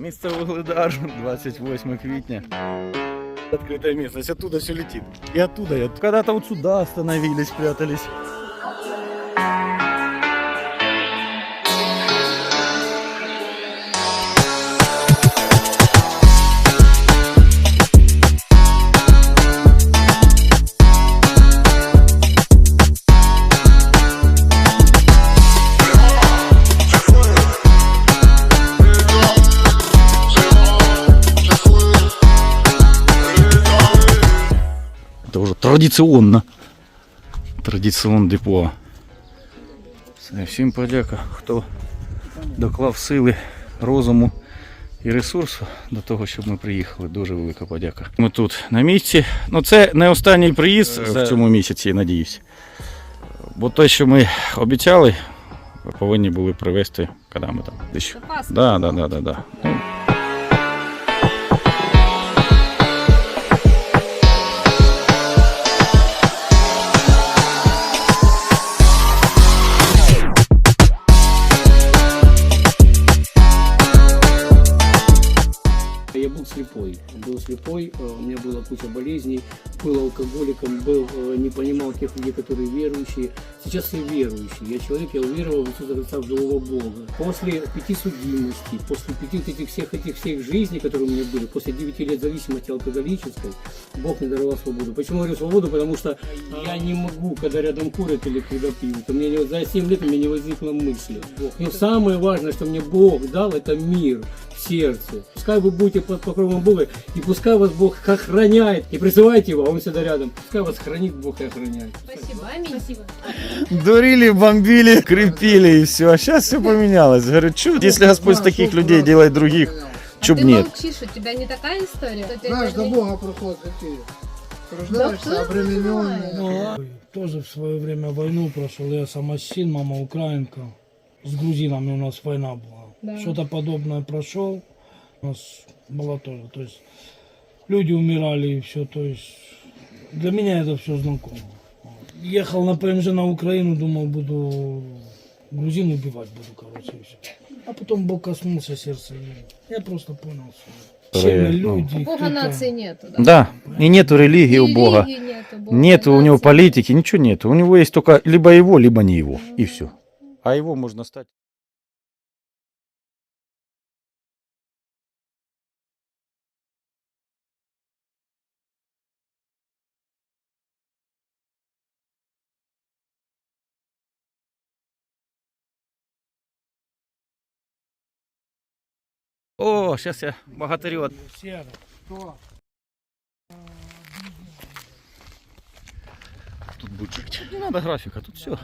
Місце Вугледар, 28 квітня. Открытая местность, оттуда все летит. И оттуда, и оттуда. Когда-то вот сюда остановились, прятались. Это уже традиционно. Традиціон депо. Всім подяка, хто доклав сили, розуму і ресурсу до того, щоб ми приїхали. Дуже велика подяка. Ми тут на місці. Ну це не останній приїзд в цьому місяці, я надіюсь. Бо те, що ми обіцяли, повинні були привезти, коли ми там. Да, да, да, да, да. Ну, был слепой. Был слепой, э, у меня была куча болезней, был алкоголиком, был, э, не понимал тех людей, которые верующие. Сейчас я верующий. Я человек, я уверовал в Иисуса Христа, в живого Бога. После пяти судимостей, после пяти вот этих всех этих всех жизней, которые у меня были, после девяти лет зависимости алкоголической, Бог мне даровал свободу. Почему говорю свободу? Потому что я не могу, когда рядом курят или когда пьют. У меня за 7 лет у меня не возникло мысли. Но самое важное, что мне Бог дал, это мир в сердце. Пускай вы будете под покровом Бога, и пускай вас Бог охраняет. И призывайте его, а Он всегда рядом. Пускай вас хранит Бог и охраняет. Спасибо. Аминь. Спасибо. Дурили, бомбили, крепили и все. А сейчас все поменялось. Говорю, чё, если Господь с таких людей делает других, чё б Ты нет. молчишь, у тебя не такая история? Что ты Знаешь, до Бога проход какие. Да Рождаешься обремененный. знает? Тоже в свое время войну прошел. Я самосин, мама украинка. С грузинами у нас война была. Да. Что-то подобное прошел. У нас было тоже. То есть люди умирали и все. То есть для меня это все знакомо. Ехал на ПМЖ на Украину, думал, буду грузин убивать буду, короче, и все. А потом Бог коснулся сердца. и Я просто понял, что ну, люди. У Бога нации нету, да? Да, и нету религии у Бога. Религии нету, Бога Нету у него политики, ничего нету. У него есть только либо его, либо не его. И все. А его можно стать. О, сейчас я богатырю. Тут будет жить. Не надо графика, тут все.